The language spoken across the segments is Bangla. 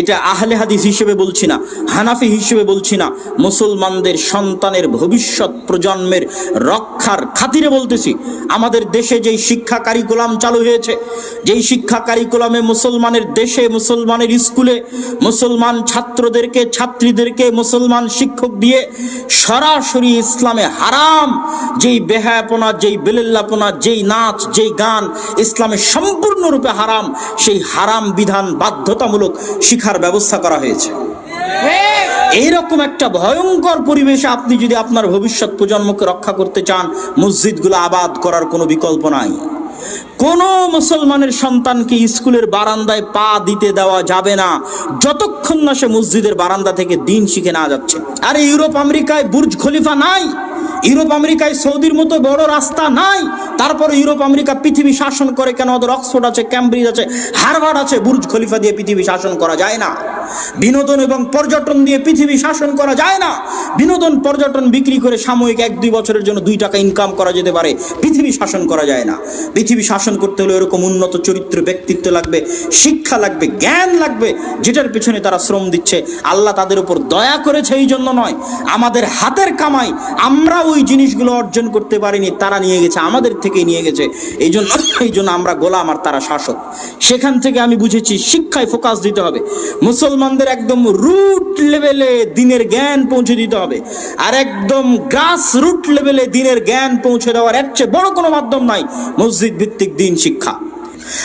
এটা আহলে হাদিস হিসেবে বলছি না, হানাফি হিসেবে বলছি না, মুসলমানদের সন্তানের ভবিষ্যৎ প্রজন্মের রক্ষার খাতিরে বলতেছি। আমাদের দেশে যেই শিক্ষা কারিকুলাম চালু হয়েছে, যেই শিক্ষা কারিকুলামে মুসলমানের দেশে মুসলমানের স্কুলে মুসলমান ছাত্রদেরকে, ছাত্রীদেরকে, মুসলমান শিক্ষক দিয়ে সরাসরি ইসলামে হারাম, যেই বেহায়াপনা, যেই বেলেল্লাপনা, যেই নাচ, যেই গান ইসলামে সম্পূর্ণরূপে হারাম, সেই হারাম বিধান বাধ্যতামূলক শিখার ব্যবস্থা করা হয়েছে। এইরকম একটা ভয়ঙ্কর পরিবেশে আপনি যদি আপনার ভবিষ্যৎ প্রজন্মকে রক্ষা করতে চান, মসজিদগুলো আবাদ করার কোনো বিকল্প নাই। কোনো মুসলমানের সন্তানকে স্কুলের বারান্দায় পা দিতে দেওয়া যাবে না, যতক্ষণ না সে মসজিদের বারান্দা থেকে দিন শিখে না যাচ্ছে। আরে ইউরোপ, আমেরিকায় বুর্জ খলিফা নাই। ইউরোপ আমেরিকায় সৌদির মতো বড় রাস্তা নাই। তারপরে ইউরোপ আমেরিকা পৃথিবী শাসন করে কেন? ওদের অক্সফোর্ড আছে, ক্যামব্রিজ আছে, হারভার্ড আছে, বুর্জ খলিফা দিয়ে পৃথিবী শাসন করা যায় না। বিনোদন এবং পর্যটন দিয়ে পৃথিবী শাসন করা যায় না। বিনোদন, পর্যটন বিক্রি করে সাময়িক এক দুই বছরের জন্য দুই টাকা ইনকাম করা যেতে পারে। পৃথিবী শাসন করা যায় না। পৃথিবী শাসন করতে হলে এরকম উন্নত চরিত্র, ব্যক্তিত্ব লাগবে, শিক্ষা লাগবে, জ্ঞান লাগবে, যেটার পেছনে তারা শ্রম দিচ্ছে। আল্লাহ তাদের উপর দয়া করেছে এই জন্য নয়। আমাদের হাতের কামাই আমরা ওই জিনিসগুলো অর্জন করতে পারিনি, তারা নিয়ে গেছে, আমাদের থেকে নিয়ে গেছে। এই জন্য এই জন্য আমরা গোলাম আর তারা শাসক। সেখান থেকে আমি বুঝেছি, শিক্ষায় ফোকাস দিতে হবে। মুসলমানদের একদম রুট লেভেলে দিনের জ্ঞান পৌঁছে দিতে হবে। আর একদম গ্রাস রুট লেভেলে দিনের জ্ঞান পৌঁছে দেওয়ার এর চেয়ে বড় কোনো মাধ্যম নাই, মসজিদ ভিত্তিক দিন শিক্ষা।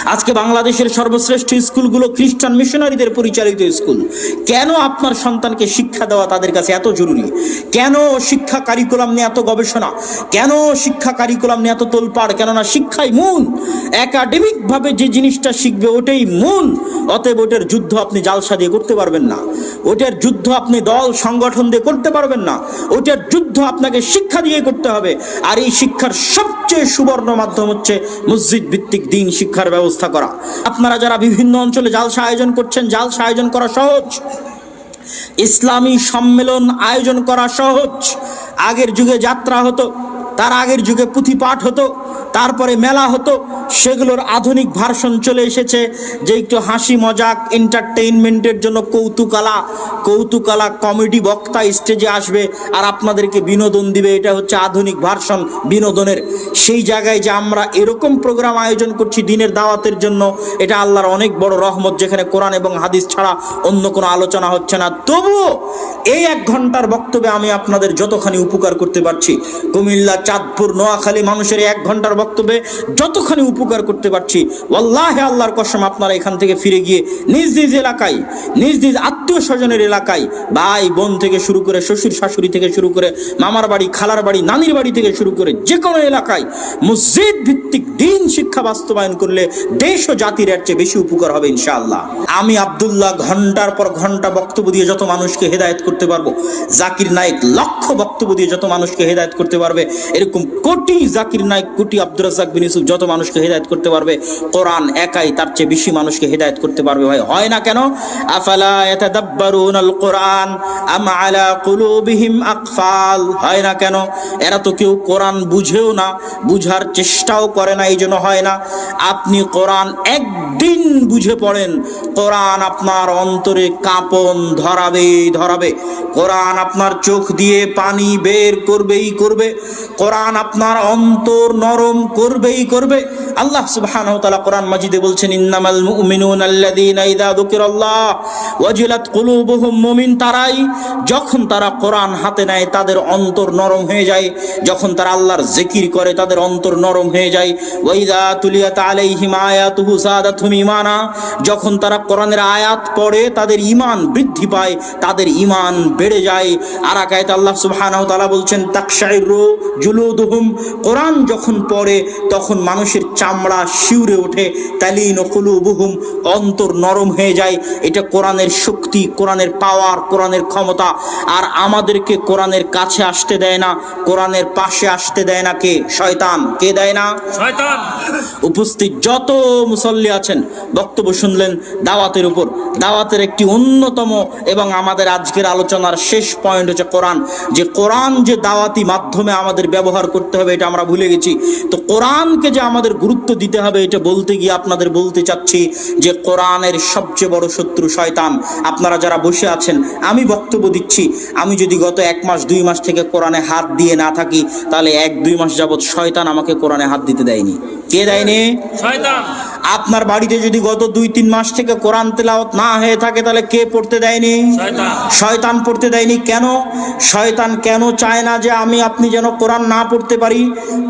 আজকে বাংলাদেশের সর্বশ্রেষ্ঠ স্কুলগুলো খ্রিস্টান মিশনারিদের পরিচালিত স্কুল। কেন আপনার সন্তানকে শিক্ষা দেওয়া তাদের কাছে এত জরুরি? কেন শিক্ষা কারিকুলাম নিয়ে এত গবেষণা? কেন শিক্ষা কারিকুলাম নিয়ে এত তোলপাড়? কেননা শিক্ষাই মূল। একাডেমিকভাবে যে জিনিসটা শিখবে ওটাই মূল। অতএব ওটার যুদ্ধ আপনি জালসা দিয়ে করতে পারবেন না। ওটার যুদ্ধ আপনি দল, সংগঠন দিয়ে করতে পারবেন না। ওটার যুদ্ধ আপনাকে শিক্ষা দিয়ে করতে হবে। আর এই শিক্ষার সবচেয়ে সুবর্ণ মাধ্যম হচ্ছে মসজিদ ভিত্তিক দিন শিক্ষার ব্যবস্থা করা। আপনারা যারা বিভিন্ন অঞ্চলে জালসা আয়োজন করছেন, জালসা আয়োজন করা সহজ। ইসলামী সম্মেলন আয়োজন করা সহজ। আগের যুগে যাত্রা হতো, তার আগের যুগে পুঁথি পাঠ হতো, তারপরে মেলা হতো সেগুলোর আধুনিক ভার্সন চলে এসেছে, যে একটু হাসি মজাক এন্টারটেইনমেন্টের জন্য কৌতুকালা কৌতুকালা কমেডি বক্তা স্টেজে আসবে আর আপনাদেরকে বিনোদন দিবে। এটা হচ্ছে আধুনিক ভার্সন বিনোদনের। সেই জায়গায় যে আমরা এরকম প্রোগ্রাম আয়োজন করছি দিনের দাওয়াতের জন্য, এটা আল্লাহর অনেক বড় রহমত, যেখানে কোরআন এবং হাদিস ছাড়া অন্য কোনো আলোচনা হচ্ছে না। তবুও এই এক ঘণ্টার বক্তব্যে আমি আপনাদের যতখানি উপকার করতে পারছি, কুমিল্লা, চাঁদপুর, নোয়াখালী মানুষের এক ঘণ্টার বক্তব্যে যতখানি উপকার করতে পারছি। ওয়াল্লাহে আল্লাহর কসম আপনারা এখান থেকে ফিরে গিয়ে নিজ নিজ এলাকায়, নিজ নিজ আত্মীয় স্বজনের এলাকায়, ভাই, বোন থেকে শুরু করে শ্বশুর শাশুড়ি থেকে শুরু করে মামার বাড়ি, খালার বাড়ি, নানির বাড়ি থেকে শুরু করে যে কোনো এলাকায় মসজিদ ভিত্তিক দিন শিক্ষা বাস্তবায়ন করলে দেশ ও জাতির এর চেয়ে বেশি উপকার হবে ইনশাআল্লাহ। আমি আবদুল্লাহ ঘণ্টার পর ঘণ্টা বক্তব্য দিয়ে যত মানুষকে হেদায়ত করতে পারব, জাকির নায়ক লক্ষ বক্তব্য দিয়ে যত মানুষকে হেদায়ত করতে পারবে, এরকম কোটি জাকির নায়ক, কোটি আব্দুর রাজ্জাক বিন ইউসুফ যত মানুষকে হেদায়েত করতে পারবে। কোরআন একাই তার চেয়ে বেশি মানুষকে হেদায়েত করতে পারবে ভাই। হয় না কেন? আফালা ইয়াতাদাব্বারুনাল কোরআন আম আকফাল? হয় না কেন? এরা তো কেউ কোরআন বুঝেও না, বুঝার চেষ্টাও করে না এই জন্য হয় না। আপনি কোরআন একদিন বুঝে পড়েন, কোরআন আপনার অন্তরে কাঁপন ধরাবেই ধরাবে। কোরআন আপনার চোখ দিয়ে পানি বের করবেই করবে। কোরআন আপনার অন্তর নরম করবেই করবে। আল্লাহ সুবহানাহু ওয়া তাআলা কোরআন মাজিদে বলছেন, ইন্নামাল মুমিনুনা আল্লাযীনা ইযা যুকিরাল্লাহ ওয়াজিলাত কুলুবুহুম মুমিন। তারাই যখন তারা কোরআন হাতে নেয়, তাদের অন্তর নরম হয়ে যায়। যখন তারা আল্লাহর জিকির করে, তাদের অন্তর নরম হয়ে যায়। ওয়াইদা তুলিয়াত আলাইহিম আয়াতুহু সাদাতুহুম ঈমানা। যখন তারা কোরআনের আয়াত পড়ে, তাদের ঈমান বৃদ্ধি পায়, তাদের ঈমান বেড়ে যায়। আর আকায়াত আল্লাহ সুবহানাহু ওয়া তাআলা বলছেন, তাকশাইরু জুলুদুহুম। কোরআন যখন পড়ে, তখন মানুষের চামড়া শিউরে ওঠে তালিন কুলুবুহুম অন্তর নরম হয়ে যায়। এটা কোরআনের শক্তি কোরআনের পাওয়ার কোরআনের ক্ষমতা। আর আমাদেরকে কোরআনের কাছে আসতে দেয় না কোরআনের পাশে আসতে দেয় না কে? শয়তান। কে দেয় না? শয়তান। উপস্থিত যত মুসল্লি আছেন বক্তব্য শুনলেন দাওয়াতের উপর। দাওয়াতের একটি অন্যতম এবং আমাদের আজকের আলোচনার শেষ পয়েন্ট হচ্ছে কোরআন। যে কোরআন যে দাওয়াতি মাধ্যমে আমাদের ব্যবহার করতে হবে এটা আমরা ভুলে গেছি। তো কোরআনকে যে আমাদের গুরুত্ব দিতে হবে, এটা বলতে গিয়ে আপনাদের বলতে চাচ্ছি যে কোরআনের সবচেয়ে বড় শত্রু শয়তান। আপনারা যারা বসে আছেন, আমি বক্তব্য দিচ্ছি, আমি যদি গত এক মাস, দুই মাস থেকে কোরআনে হাত দিয়ে না থাকি, তাহলে এক, দুই মাস যাবৎ শয়তান আমাকে কোরআনে হাত দিতে দেয়নি। কে দেয়নি? শয়তান। আপনার বাড়িতে যদি গত দুই তিন মাস থেকে কোরআন তেলাওয়াত না হয়ে থাকে তাহলে কে পড়তে দেয়নি? শয়তান। পড়তে দেয়নি কেন? শয়তান কেন চায় না যে আমি আপনি যেন কোরআন না পড়তে পারি?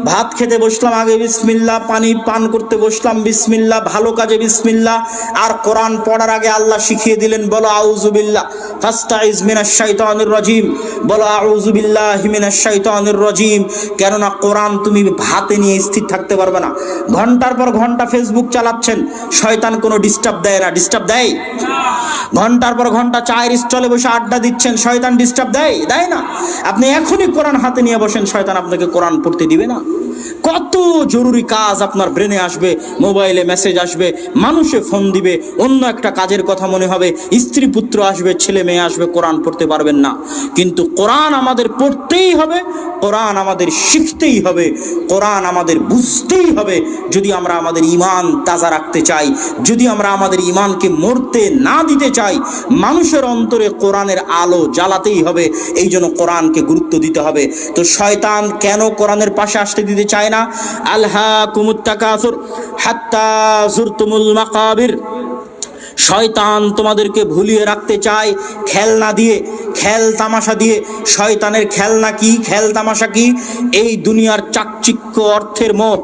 ভাত খেতে বসলাম আগে বিসমিল্লা পানি পান করতে বসলাম বিসমিল্লা ভালো কাজে বিসমিল্লা আর কোরআন পড়ার আগে আল্লাহ শিখিয়ে দিলেন বলো আউজুবিল্লাহ ফাস্তাইজ মিনাশ শাইতানির রাজিম বলো আউজুবিল্লাহি মিনাশ শাইতানির রাজিম কেননা কোরআন তুমি হাতে নিয়ে স্থির থাকতে পারবে না। ঘণ্টার পর ঘণ্টা ফেসবুক চালাচ্ছেন। শয়তান কোনো ডিস্টার্ব দেয় না। ডিস্টার্ব দেয়? ঘণ্টার পর ঘণ্টা চায়ের স্টলে বসে আড্ডা দিচ্ছেন। শয়তান ডিস্টার্ব দেয়? দেয় না। আপনি এখনই কোরআন হাতে নিয়ে বসেন। শয়তান আপনাকে কোরআন পড়তে দিবে না। কত জরুরি কাজ আপনার ব্রেনে আসবে মোবাইলে মেসেজ আসবে, মানুষে ফোন দিবে, অন্য একটা কাজের কথা মনে হবে, স্ত্রী পুত্র আসবে, ছেলে মেয়ে আসবে, কোরআন পড়তে পারবেন না। কিন্তু কোরআন আমাদের পড়তেই হবে, কোরআন আমাদের শিখতেই হবে, কোরআন আমাদের বুঝতেই হবে, যদি আমরা আমাদের ইমান তাজা রাখতে চাই, যদি আমরা আমাদের ইমানকে মরতে না দিতে চাই, মানুষের অন্তরে কোরআনের আলো জ্বালাতেই হবে, এই জন্য কোরআনকে গুরুত্ব দিতে হবে। তো শয়তান কেন কোরআনের পাশে আসতে দিতে চায় না? আল্হা কুমুত্তাকাসুর হাত্তা জুরতুমুল মাকাবির। শয়তান তোমাদেরকে ভুলিয়ে রাখতে চায়। খেলনা দিয়ে, খেল তামাশা দিয়ে। শয়তানের খেলনা কি, খেল তামাশা কি? এই দুনিয়ার চাকচিক্য অর্থের মোহ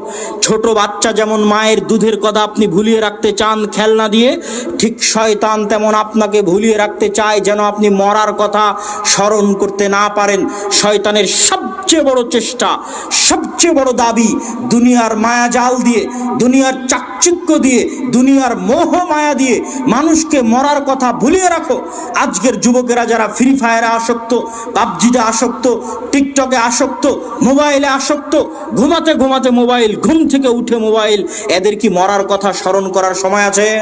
ছোট বাচ্চা যেমন মায়ের দুধের কথা আপনি ভুলিয়ে রাখতে চান খেলনা দিয়ে, ঠিক শয়তান তেমন আপনাকে ভুলিয়ে রাখতে চায় যেন আপনি মরার কথা স্মরণ করতে না পারেন। শয়তানের সবচেয়ে বড় চেষ্টা, সবচেয়ে বড় দাবি দুনিয়ার মায়াজাল দিয়ে, দুনিয়ার চাকচিক্য দিয়ে, দুনিয়ার মোহ মায়া দিয়ে মানুষকে মরার কথা ভুলিয়ে রাখো। আজকের যুবকেরা যারা ফ্রি ফায়ারে আসক্ত, পাবজিতে আসক্ত টিকটকে আসক্ত, মোবাইলে আসক্ত, ঘুমাতে ঘুমাতে মোবাইল, ঘুম থেকে উঠে মোবাইল, এদের কি মরার কথা স্মরণ করার সময় আছে?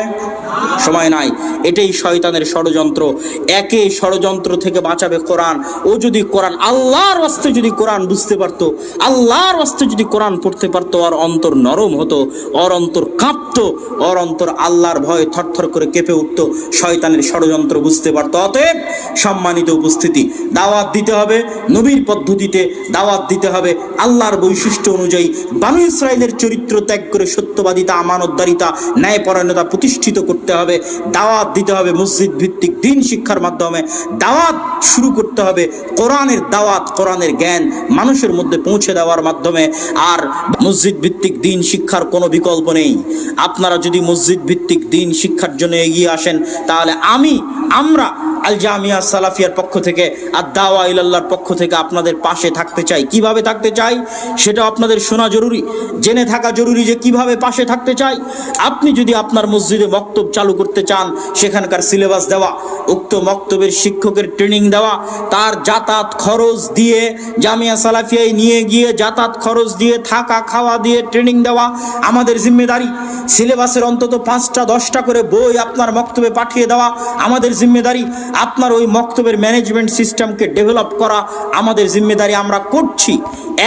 সময় নাই। এটাই শয়তানের ষড়যন্ত্র। একে ষড়যন্ত্র থেকে বাঁচাবে কোরআন। ও যদি কোরআন, আল্লাহর ওয়াস্তে যদি কোরআন বুঝতে পারতো, আল্লাহর ওয়াস্তে যদি কোরআন পড়তে পারতো আর অন্তর নরম হতো অর অন্তর কাঁপতো অর অন্তর আল্লাহর ভয়ে থরথর করে কেঁপে উঠতো। শয়তানের ষড়যন্ত্র বুঝতে পারতো। অতএব সম্মানিত উপস্থিতি, দাওয়াত দিতে হবে নবীর পদ্ধতিতে, দাওয়াত দিতে হবে আল্লাহর বৈশিষ্ট্য অনুযায়ী। বানু ইসরায়েলের চরিত্র ত্যাগ করে সত্যবাদিতা, আমানতদারিতা, ন্যায়পরায়ণতা প্রতিষ্ঠিত করতে হবে। দাওয়াত দিতে হবে মসজিদ ভিত্তিক দিন শিক্ষার মাধ্যমে। দাওয়াত শুরু করতে হবে কোরআনের দাওয়াত, কোরআনের জ্ঞান মানুষের মধ্যে পৌঁছে দেওয়ার মাধ্যমে। আর মসজিদ ভিত্তিক দিন শিক্ষার কোনো বিকল্প নেই। আপনারা যদি মসজিদ ভিত্তিক দিন শিক্ষার জন্য এগিয়ে আসেন তাহলে আমি আমরা আল জামিয়া সালাফিয়ার পক্ষ থেকে আর দাওয়া ইলাল্লাহর পক্ষ থেকে আপনাদের পাশে থাকতে চাই। কীভাবে থাকতে চাই? সেটা আপনাদের শোনা জরুরি। জেনে থাকা জরুরি যে কীভাবে পাশে থাকতে চাই। আপনি যদি আপনার মসজিদে মক্তব চালু করতে চান, সেখানকার সিলেবাস দেওয়া, উক্ত মক্তবের শিক্ষকের ট্রেনিং দেওয়া, তার যাতায়াত খরচ দিয়ে, জামিয়া সালাফিয়ায় নিয়ে গিয়ে যাতায়াত খরচ দিয়ে, থাকা, খাওয়া দিয়ে ট্রেনিং দেওয়া আমাদের জিম্মেদারি। সিলেবাসের অন্তত পাঁচটা, দশটা করে বই আপনার মক্তবে পাঠিয়ে দেওয়া আমাদের জিম্মেদারি। আপনার ওই মক্তবের ম্যানেজমেন্ট সিস্টেমকে ডেভেলপ করা আমাদের জিম্মেদারি আমরা করছি।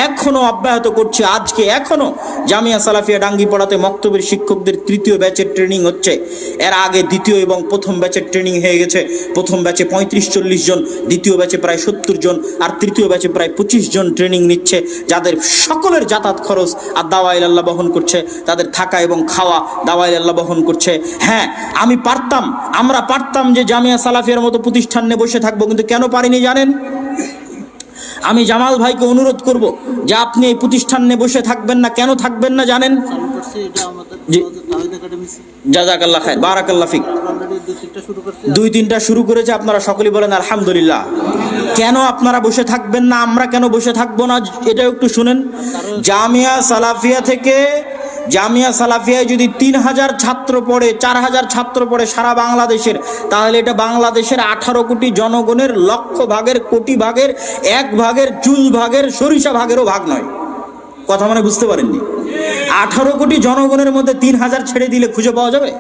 এখনও অব্যাহত করছি, আজকে এখনও জামিয়া সালাফিয়া ডাঙ্গি পড়াতে মক্তবের শিক্ষকদের তৃতীয় ব্যাচের ট্রেনিং হচ্ছে। এর আগে দ্বিতীয় এবং প্রথম ব্যাচের ট্রেনিং হয়ে গেছে। প্রথম ব্যাচে পঁয়ত্রিশ চল্লিশ জন, দ্বিতীয় ব্যাচে প্রায় সত্তর জন, আর তৃতীয় ব্যাচে প্রায় পঁচিশ জন ট্রেনিং নিচ্ছে। যাদের সকলের যাতায়াত খরচ আর দাওয়াইল আল্লাহ বহন করছে, তাদের থাকা এবং খাওয়া দাওয়াইল আল্লাহ বহন করছে। হ্যাঁ আমি পারতাম, আমরা পারতাম যে জামিয়া সালাফিয়ার মতো প্রতিষ্ঠান নিয়ে বসে থাকব, কিন্তু কেন পারিনি জানেন? আমি জামাল ভাইকে অনুরোধ করব যে আপনি এই প্রতিষ্ঠান নিয়ে বসে থাকবেন না, কেন থাকবেন না জানেন? চালু করছি এটা আমাদের জি। তাহিদ একাডেমি জাজাকাল্লাহ খায় শুরু দুই তিনটা শুরু করেছে, আপনারা সকলেই বলেন আলহামদুলিল্লাহ। কেন আপনারা বসে থাকবেন না, আমরা কেন বসে থাকব না? এটা একটু শুনেন। জামিয়া সালাফিয়া থেকে জামিয়া সালাফিয়ায় যদি তিন হাজার ছাত্র পড়ে, চার হাজার ছাত্র পড়ে সারা বাংলাদেশের, তাহলে এটা বাংলাদেশের আঠারো কোটি জনগণের লক্ষ ভাগের, কোটি ভাগের, এক ভাগের, চুল ভাগের, সরিষা ভাগেরও ভাগ নয়। কথা মানে বুঝতে পারেননি? আঠারো কোটি জনগণের মধ্যে তিন হাজার ছেড়ে দিলে খুঁজে পাওয়া যাবে?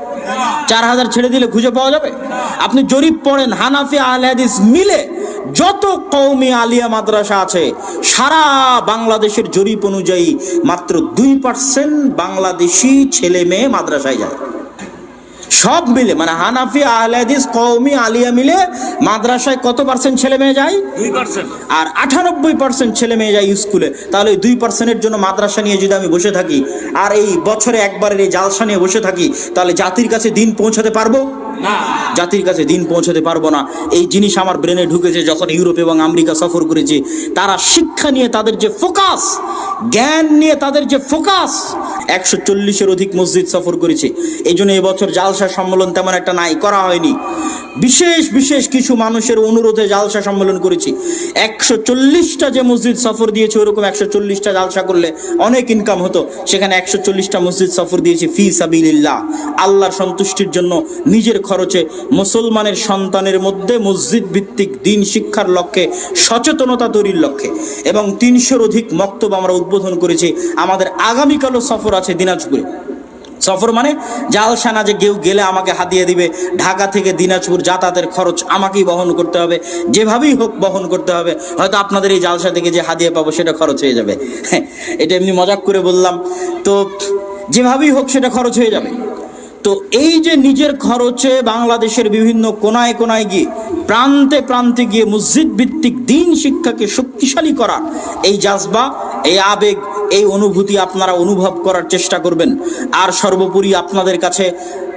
চার হাজার ছেড়ে দিলে খুঁজে পাওয়া যাবে? আপনি জরিপ পড়েন, হানাফি আল হাদিস মিলে যত কৌমি আলিয়া মাদ্রাসা আছে সারা বাংলাদেশের জরিপ অনুযায়ী মাত্র দুই পার্সেন্ট বাংলাদেশি ছেলে মেয়ে মাদ্রাসায় যায়। সব মিলে মানে হানাফি আহলাদিস কৌমি আলিয়া মিলে মাদ্রাসায় কত পার্সেন্ট ছেলে মেয়ে যায়? দুই পার্সেন্ট আর আঠানব্বই পার্সেন্ট ছেলে মেয়ে যায় স্কুলে। তাহলে ওই দুই পার্সেন্টের জন্য মাদ্রাসা নিয়ে যদি আমি বসে থাকি আর এই বছরে একবারের এই জালসা নিয়ে বসে থাকি তাহলে জাতির কাছে দিন পৌঁছাতে পারব? জাতির কাছে দিন পৌঁছতে পারব না। এই জিনিস আমার ব্রেনে ঢুকেছে যখন ইউরোপ এবং আমেরিকা সফর করেছি। তারা শিক্ষা নিয়ে তাদের যে ফোকাস জ্ঞান নিয়ে তাদের যে ফোকাস একশো চল্লিশের অধিক মসজিদ সফর করেছে। এই জন্য এবছর জালসা সম্মেলন তেমন একটা নাই, করা হয়নি। বিশেষ বিশেষ কিছু মানুষের অনুরোধে জালসা সম্মেলন করেছি। একশো চল্লিশটা যে মসজিদ সফর দিয়েছে, ওরকম একশো চল্লিশটা জালসা করলে অনেক ইনকাম হতো। সেখানে একশো চল্লিশটা মসজিদ সফর দিয়েছি ফি সাবিল্লাহ আল্লাহর সন্তুষ্টির জন্য নিজের খরচে মুসলমানের সন্তানের মধ্যে মসজিদ ভিত্তিক দিন শিক্ষার লক্ষ্যে সচেতনতা তৈরির লক্ষ্যে। এবং তিনশোর অধিক মক্তব আমরা উদ্বোধন করেছি। আমাদের আগামীকালও সফর আছে দিনাজপুরে। সফর মানে জালসানা যে কেউ গেলে আমাকে হাতিয়ে দিবে ঢাকা থেকে দিনাজপুর যাতায়াতের খরচ আমাকেই বহন করতে হবে যেভাবেই হোক বহন করতে হবে হয়তো আপনাদের এই জালসা থেকে যে হাতিয়ে পাবো সেটা খরচ হয়ে যাবে। হ্যাঁ, এটা এমনি মজাক করে বললাম। তো যেভাবেই হোক সেটা খরচ হয়ে যাবে। তো এই যে নিজের খরচে বাংলাদেশের বিভিন্ন কোনায় কোনায় গিয়ে প্রান্তে প্রান্তে গিয়ে মসজিদ ভিত্তিক দিন শিক্ষাকে শক্তিশালী করা এই জাজবা এই আবেগ এই অনুভূতি আপনারা অনুভব করার চেষ্টা করবেন। আর সর্বোপরি আপনাদের কাছে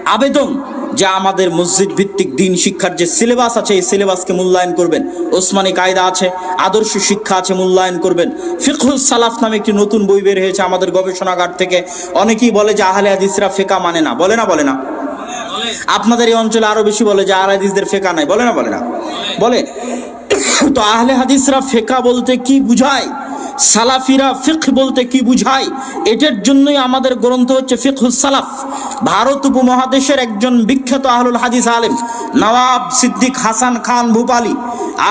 আবেদন যে আমাদের মসজিদ ভিত্তিক দিন শিক্ষার যে সিলেবাস আছে, এই সিলেবাসকে মূল্যায়ন করবেন। ওসমানী কায়দা আছে, আদর্শ শিক্ষা আছে, মূল্যায়ন করবেন। ফিকহুস সালাফ নামে একটি নতুন বই বের হয়েছে আমাদের গবেষণাগার থেকে। অনেকেই বলে যে আহলে হাদিসরা ফেকা মানে না। বলে না বলে না। আপনাদের এই অঞ্চলে আরও বেশি বলে যে আহলে হাদিসদের ফেকা নাই। বলে না বলে না। বলে। তো আহলে হাদিসরা ফেকা বলতে কি বুঝায়? সালাফিরা ফিক বলতে কি বুঝায়? এটার জন্যই আমাদের গ্রন্থ হচ্ছে ফিকহুস সালাফ। ভারত উপমহাদেশের একজন বিখ্যাত আহলুল হাদিস আলেম, নওয়াব সিদ্দিক হাসান খান ভূপালী।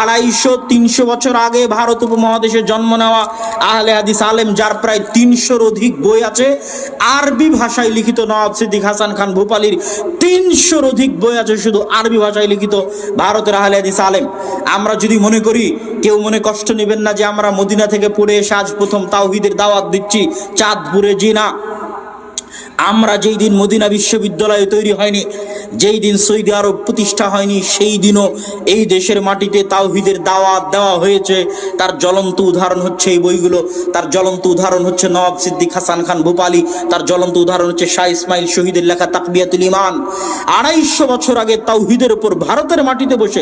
আড়াইশো, তিনশো বছর আগে ভারত উপমহাদেশে জন্ম নেওয়া আহলে হাদিস আলেম, যার প্রায় তিনশোর অধিক বই আছে, আরবি ভাষায় লিখিত নওয়াব সিদ্দিক হাসান খান ভূপালীর তিনশোর অধিক বই আছে, শুধু আরবি ভাষায় লিখিত ভারতের আহলে হাদিস আলেম। আমরা যদি মনে করি কেউ মনে কষ্ট নেবেন না যে আমরা মদিনা থেকে পড়ে এসে আজ প্রথম তাওহিদের দাওয়াত দিচ্ছি চাঁদপুরে জি না আমরা যেই দিন মদিনা বিশ্ববিদ্যালয় তৈরি হয়নি, যেই দিন সৌদি আরব প্রতিষ্ঠা হয়নি, সেই দিনও এই দেশের মাটিতে তাওহিদের দাওয়াত দেওয়া হয়েছে। তার জ্বলন্ত উদাহরণ হচ্ছে এই বইগুলো। তার জ্বলন্ত উদাহরণ হচ্ছে নবাব সিদ্দিক, হাসান খান, ভূপালী। তার জ্বলন্ত উদাহরণ হচ্ছে শাহ ইসমাইল শহীদের লেখা তাকবিয়াতুল ইমান আড়াইশো বছর আগে তাওহিদের উপর ভারতের মাটিতে বসে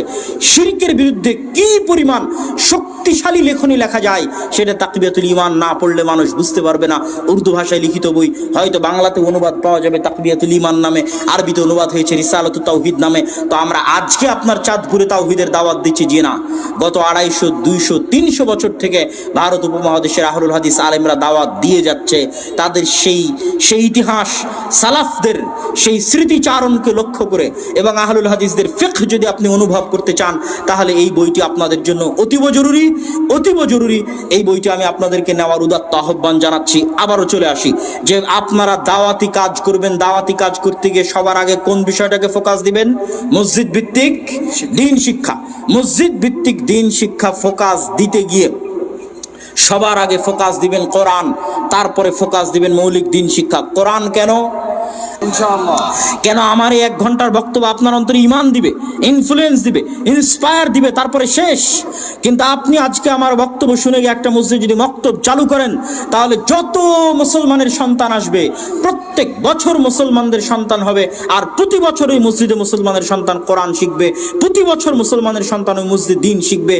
শিরকের বিরুদ্ধে কি পরিমাণ শক্তিশালী লেখনী লেখা যায়, সেটা তাকবিয়াতুল ইমান না পড়লে মানুষ বুঝতে পারবে না। উর্দু ভাষায় লিখিত বই, হয়তো বাংলাতে অনুবাদ পাওয়া যাবে তাকবিয়াতুল ইমান নামে, আরবিতে অনুবাদ হয়েছে রিসালাতু তাওহিদ নামে। তো আমরা আজকে আপনার চাঁদপুরে তাওহিদের দাওয়াত দিচ্ছি যে না। গত আড়াইশো, দুইশো, তিনশো বছর থেকে ভারত উপমহাদেশের আহরুল হাদিস আলেমরা দাওয়াত দিয়ে যাচ্ছে। তাদের সেই সেই ইতিহাস, সালাফদের সেই স্মৃতিচারণকে লক্ষ্য করে এবং আহলুল হাদিসদের ফিক যদি আপনি অনুভব করতে চান, তাহলে এই বইটি আপনাদের জন্য অতীব জরুরি অতীব জরুরি। এই বইটি আমি আপনাদেরকে নেওয়ার উদাত্ত আহ্বান জানাচ্ছি। আবারও চলে আসি। যে আপনারা দাওয়াতি কাজ করবেন, দাওয়াতি কাজ করতে গিয়ে সবার আগে কোন বিষয়টাকে ফোকাস দিবেন? মসজিদ ভিত্তিক দিন শিক্ষা। মসজিদ ভিত্তিক দিন শিক্ষা ফোকাস দিতে গিয়ে সবার আগে ফোকাস দিবেন কোরআন, তারপরে ফোকাস দিবেন মৌলিক দিন শিক্ষা। কোরআন কেন? কেন আমার এক ঘণ্টার বক্তব্য আপনার অন্তরে ইমান দিবে ইনফ্লুয়েন্স দিবে ইন্সপায়ার দিবে, তারপরে শেষ। কিন্তু আপনি আজকে আমার বক্তব্য শুনে গিয়ে একটা মসজিদ যদি মক্তব চালু করেন, তাহলে যত মুসলমানের সন্তান আসবে, প্রত্যেক বছর মুসলমানদের সন্তান হবে, আর প্রতি বছর ওই মসজিদে মুসলমানের সন্তান কোরআন শিখবে, প্রতি বছর মুসলমানের সন্তান ওই মসজিদ দিন শিখবে।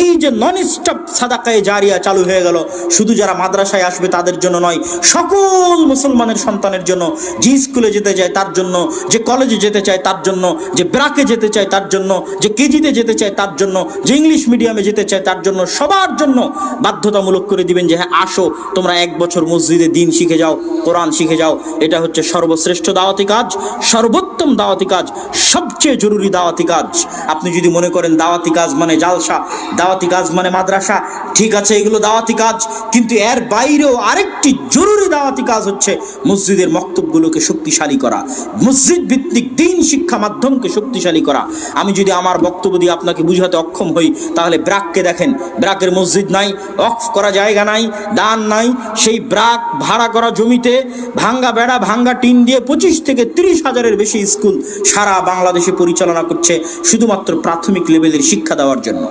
এই যে নন স্টপ সাদাকায়ে জারিয়া চালু হয়ে গেল, শুধু যারা মাদ্রাসায় আসবে তাদের জন্য নয়, সকল মুসলমানের সন্তানের জন্য যে স্কুলে যেতে চায় তার জন্য, যে কলেজে যেতে চায় তার জন্য, যে ব্রাকে যেতে চায় তার জন্য, যে কেজিতে যেতে চায় তার জন্য, যে ইংলিশ মিডিয়ামে যেতে চায় তার জন্য, সবার জন্য বাধ্যতামূলক করে দিবেন যে হ্যাঁ আসো, তোমরা এক বছর মসজিদে দিন শিখে যাও, কোরআন শিখে যাও। এটা হচ্ছে সর্বশ্রেষ্ঠ দাওয়াতি কাজ, সর্বোত্তম দাওয়াতি কাজ, সবচেয়ে জরুরি দাওয়াতি কাজ। আপনি যদি মনে করেন দাওয়াতি কাজ মানে জালসা, দাওয়াতি কাজ মানে মাদ্রাসা, ঠিক আছে, এগুলো দাওয়াতি কাজ, কিন্তু এর বাইরেও আরেকটি জরুরি দাওয়াতি কাজ হচ্ছে মসজিদের মক্তবগুলোকে শক্তিশালী শক্তিশালী করা, মসজিদ ভিত্তিক দিন শিক্ষা মাধ্যমকে শক্তিশালী করা। আমি যদি আমার বক্তব্য দিয়ে আপনাকে বুঝাতে অক্ষম হই, তাহলে ব্রাককে দেখেন। ব্রাকের মসজিদ নাই অফ করা জায়গা নাই, দান নাই। সেই ব্রাক ভাড়া করা জমিতে ভাঙ্গা বেড়া, ভাঙ্গা টিন দিয়ে পঁচিশ থেকে তিরিশ হাজারের বেশি স্কুল সারা বাংলাদেশে পরিচালনা করছে শুধুমাত্র প্রাথমিক লেভেলের শিক্ষা দেওয়ার জন্য।